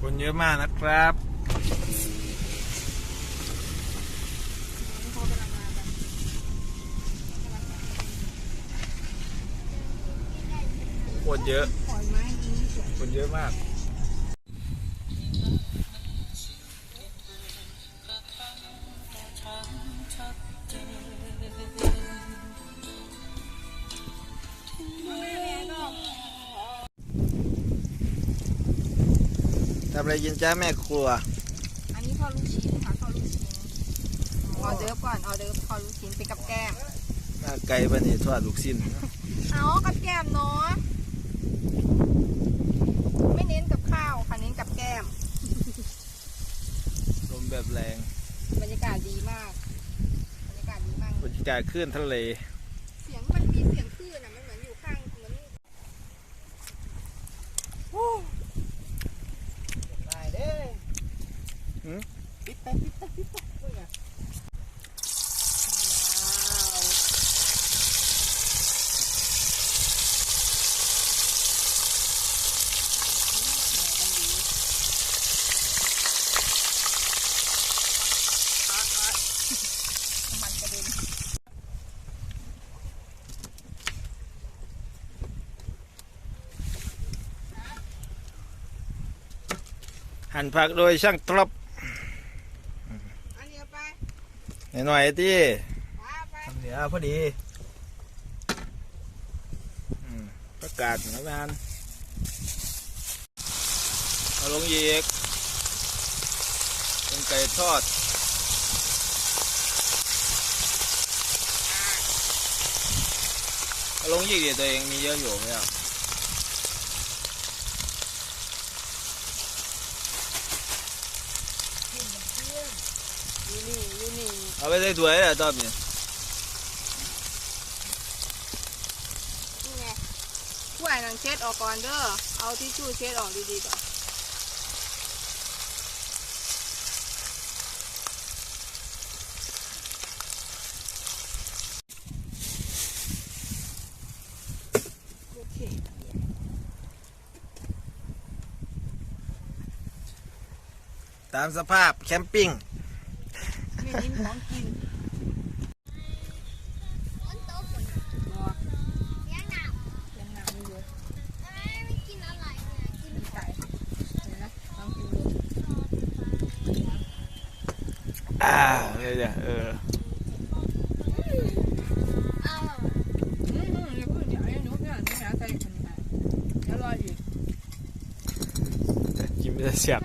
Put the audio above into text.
คนเยอะมากนะครับคนเยอะ คนเยอะมาก ทำอะไรกินจ้าแม่ครัว อันนี้ทอดลูกชิ้นค่ะทอดลูกชิ้นออเดิร์ฟก่อนออเดิร์ฟทอดลูกชิ้นไปกับแก้มหน้าไก่ปะนี่ทอดลูกชิ้น เอากับแก้มเนาะไม่เน้นกับข้าวค่ะเน้นกับแก้มลมแบบแรง บรรยากาศดีมาก บรรยากาศดีมากบรรยากาศคลื่นทะเล เสียงมันมีเสียงคลื่นอะมันเหมือนอยู่ข้างเหมือน ได้เด้อ หืมปิดไปปิดไหน่อยๆที่ไปไปเหลือพอดีอืมประกาศนะงานเอาลงยีกเป็นไก่ทอดเอาลงยีกดิตัวเองมีเยอะอยู่ไหมอะ อยู่นี่อยู่ นี่เอาไปใส่ถ้วยเลยตอนนี้นี่ไงถ้วยนังเช็ดออกก่อนเด้อ เอาทิชชู่เช็ดออกดีๆก่อนโอเคตามสภาพแคมปิ้ง ไม่นิ้นของกินรอเลี้ยงหนาวไม่เยอะกินไก่เห็นไหมองกินดูอ่าเดี๋ยวๆเอออืมอืมอย่าเพิ่อย่าอย่าหนูเนี่ยหนูอยากใส่ขนมเดี๋ยวรออีกกินไม่ได้เสียบ